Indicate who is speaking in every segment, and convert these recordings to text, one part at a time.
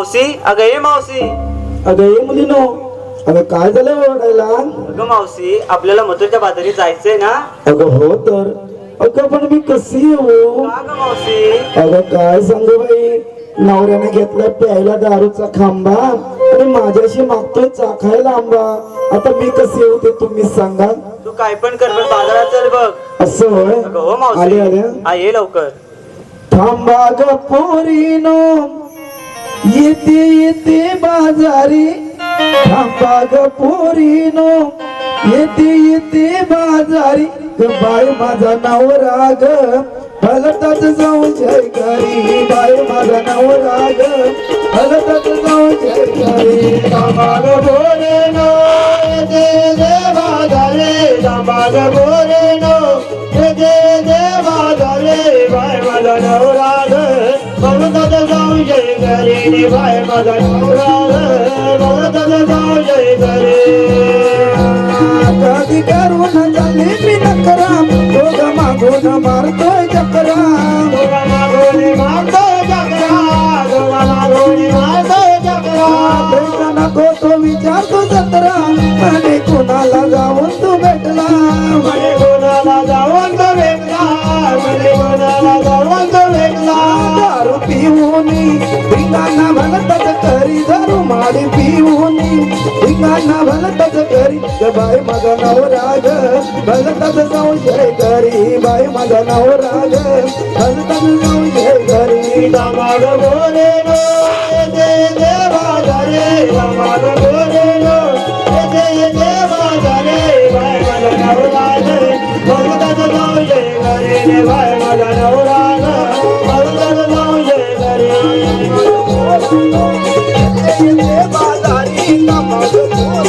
Speaker 1: मावशी? अगं ये मावशी.
Speaker 2: अगं ये मुलीनो. अगं काय झालं ओरडायला?
Speaker 1: अगं मावशी आपल्याला मथुरच्या बाजारी जायचंय ना?
Speaker 2: अगं हो तर. अगं पण मी कशी येऊ?
Speaker 1: का ग मावशी?
Speaker 2: अगं काय सांगू बाई? नवऱ्याने घेतला प्यायला दारूचा खांबा आणि माझ्याशी मागतोय चाखायला आंबा आता मी कशी येऊ ते तुम्ही सांगा.
Speaker 1: तू काय पण कर पण बाजारात चल बघ.
Speaker 2: असं होय?
Speaker 1: अगं हो
Speaker 2: आले
Speaker 1: मावशी.
Speaker 2: आले
Speaker 1: हा ये लवकर.
Speaker 2: थांबा ग पोरीनो. येते येते बाजारी. थांबा ग पोरीनो. येते येते बाजारी. ग बाय माझा नवरा ग. भलतच जाऊन जय करी बाय माझा नवरा ग. भलतच जाऊन जय करी थांबा ग पोरीनो. येते येते बाजारी. थांबा ग पोरीनो. येते करी बाय माझा जय करी करून झाले मी नकरा दोघ मागून मारतोय चक्रा दोघ मागून मारतोय चक्रा दोघ मागून मारतोय चक्रा नको तो विचारतो पिऊनी भलतच करी ग बाई माझा नवरा ग भलतच जाऊन जय करी बाय माझा नाव राग भलतच जाऊन जय करी दामाग बोले नो देवा बोले नो देवा माझा भलतच करी माझा भलतच करी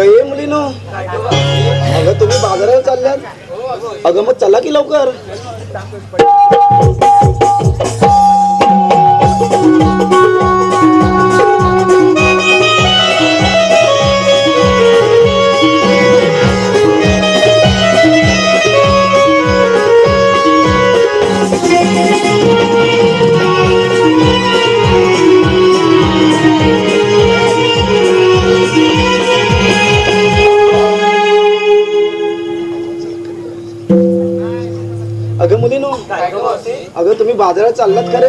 Speaker 2: अगं ये मुलीनो. अगं तुम्ही बाजारात चालल्यात? अगं मग चला की लवकर. अगं तुम्ही बाजारात चाललात खरे.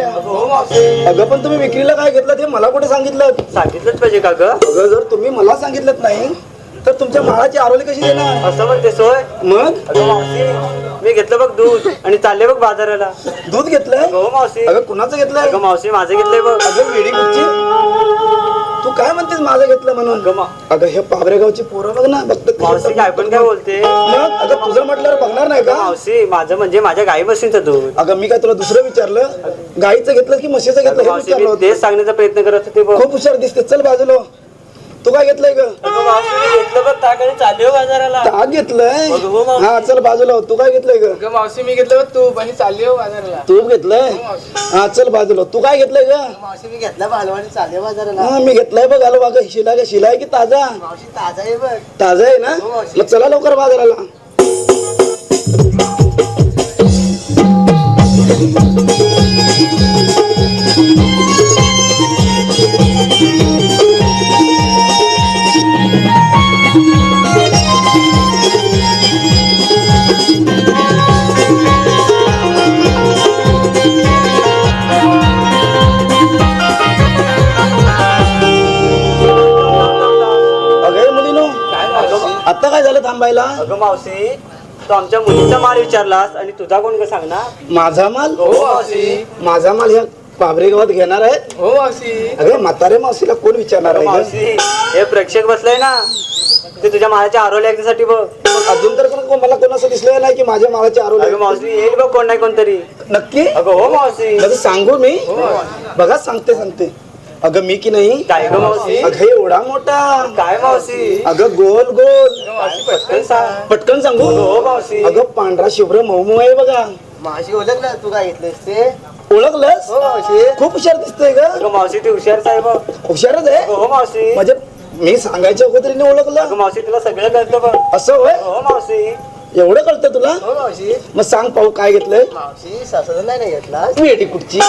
Speaker 2: अगं पण तुम्ही विक्रीला काय घेतलं? ते मला कुठे सांगितलं?
Speaker 1: सांगितलंच पाहिजे का ग?
Speaker 2: अगं जर तुम्ही मला सांगितलं नाही तर तुमच्या माळाची आरोली कशी देणार?
Speaker 1: असं म्हणते सोय.
Speaker 2: मग?
Speaker 1: अगं मावशी मी घेतलं बघ दूध आणि चालले बघ बाजाराला.
Speaker 2: दूध घेतलंय?
Speaker 1: हो मावशी.
Speaker 2: अगं कुणाचं घेतलंय?
Speaker 1: अगं मावशी माझं घेतलंय बघ.
Speaker 2: अगं वेडी कुठची? तू काय म्हणतेस माझं घेतलं म्हणून?
Speaker 1: अगं
Speaker 2: हे पाबरेगावची पोरं बघ ना फक्त
Speaker 1: मावशी काय पण काय बोलते?
Speaker 2: मग? अगं तुझं म्हटल्यावर बघणार नाही का?
Speaker 1: मावशी माझं म्हणजे माझ्या गाई म्हशींचं दूध.
Speaker 2: अगं मी काय तुला दुसरं विचारलं? गाईचं घेतलं की म्हशीचं घेतलं
Speaker 1: अगं
Speaker 2: हे
Speaker 1: मावशी
Speaker 2: विचारलं
Speaker 1: मी
Speaker 2: होतं.
Speaker 1: तेच सांगण्याचा प्रयत्न करत होते बघ.
Speaker 2: खूप हुशार दिसते चल बाजूला. तू काय घेतलंय ग?
Speaker 1: घेतलं बघ चालले हो बाजाराला.
Speaker 2: ताक घेतलंय?
Speaker 1: हो मावशी.
Speaker 2: हा चल बाजूला हो. तू काय घेतलंय ग?
Speaker 3: अगं मावशी मी घेतलं बघ तूप आणि चालली हो बाजाराला.
Speaker 2: तूप घेतलंय? हा चल बाजूला हो. तू काय घेतलंय ग?
Speaker 4: मावशी मी घेतला भालवाडी चालले बाजाराला.
Speaker 2: हा मी घेतलाय बघ आलो बघ शिला का शिला आहे की ताजा?
Speaker 4: मावशी ताजा आहे बघ.
Speaker 2: ताजा आहे ना? मग चला लवकर बाजाराला. थांबायला
Speaker 1: अगं मावशी तो आमच्या मुलीचा माल विचारलास आणि तुझा कोण का सांगणार?
Speaker 2: माझा माल?
Speaker 3: हो मावशी.
Speaker 2: माझा माल ह्या बाबरे गावात घेणार आहे?
Speaker 3: हो मावशी.
Speaker 2: अगं म्हातारे मावशीला कोण विचारणार
Speaker 1: अगं
Speaker 2: आहे?
Speaker 1: मावशी हे प्रेक्षक बसलंय ना. ते तुझ्या मालाच्या आरोल्या ऐकण्यासाठी बघ.
Speaker 2: अजून तर कोण- मला कोण असं दिसलं नाही की माझ्या मालाचे
Speaker 1: अगं
Speaker 2: आरोग्य
Speaker 1: मावशी येईल बघ कोण नाही कोणतरी.
Speaker 2: नक्की?
Speaker 1: अगं हो मावशी.
Speaker 2: सांगू मी? बघा सांगते सांगते. अगं मी की नाही?
Speaker 1: काय ग मावशी?
Speaker 2: अगं एवढा मोठा.
Speaker 1: काय मावशी?
Speaker 2: अगं गोल गोल.
Speaker 3: मावशी
Speaker 1: पटकन सांग.
Speaker 2: पटकन सांगू?
Speaker 1: हो मावशी.
Speaker 2: अगं पांढरा शुभ्र मऊ आहे बघा.
Speaker 4: माशी ओळखलं तू काय घेतलंस ते?
Speaker 2: ओळखलंस?
Speaker 4: हो मावशी.
Speaker 2: खूप हुशार दिसतंय ग.
Speaker 1: अगं मावशी ती हुशार साहेब
Speaker 2: हुशारच आहे?
Speaker 1: हो मावशी.
Speaker 2: म्हणजे मी सांगायच्या अगोदरीने
Speaker 1: अगं
Speaker 2: ओळखलं
Speaker 1: मावशी तुला सगळं कळतं बघ.
Speaker 2: असं होय?
Speaker 1: हो मावशी.
Speaker 2: एवढं कळतं तुला?
Speaker 4: हो मावशी.
Speaker 2: मग सांग पाहू काय घेतलंय?
Speaker 4: मावशी नाही घेतला
Speaker 2: तू येडी कुठची?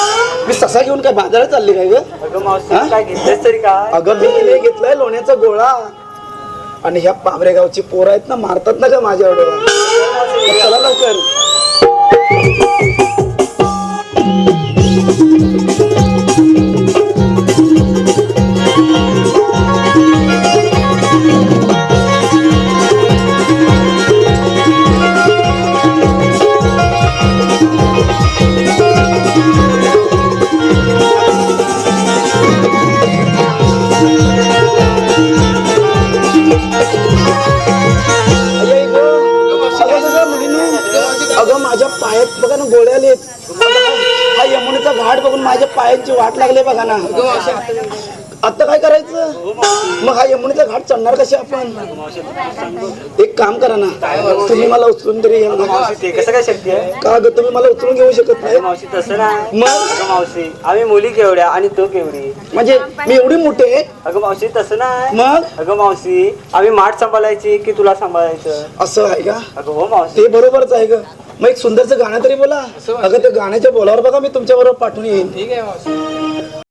Speaker 2: मी ससा घेऊन काय बाजारात चालली काय ग?
Speaker 1: अगं मावशी? काय घेतलंस तरी काय?
Speaker 2: अगं मी नाही घेतलाय लोण्याचा गोळा. आणि ह्या पाबरे गावची पोरं आहेत ना मारतात ना का माझ्या एवढं. चला लवकर. अगं अगं माझ्या पायात बघा ना गोळ्या हा यमुनेचा घाट बघून माझ्या पायाची वाट लागली बघा ना. आता काय करायचं? मग हा यमुनेचा घाट चढणार कसे आपण? एक काम करा ना तुम्ही मला उचलून तरी घ्या ना.
Speaker 1: मावशी ते कसं काय शक्य आहे?
Speaker 2: का ग तुम्ही मला उचलून घेऊ शकत नाही?
Speaker 1: अगं मावशी तसं नाही.
Speaker 2: मग?
Speaker 1: अगं मावशी आम्ही मुली केवढ्या आणि तू केवढी?
Speaker 2: म्हणजे मी एवढी मोठी आहे?
Speaker 1: अगं मावशी तसं नाही.
Speaker 2: मग?
Speaker 1: अगं मावशी आम्ही माठ सांभाळायची की तुला सांभाळायचं?
Speaker 2: असं आहे का?
Speaker 1: अगं हो मावशी.
Speaker 2: ते बरोबरच आहे ग. मग एक सुंदरचं गाणं तरी बोला. अगं ते गाण्याच्या बोलावर बघा मी तुमच्या बरोबर पाठवून येईन.
Speaker 3: ठीक आहे मावशी.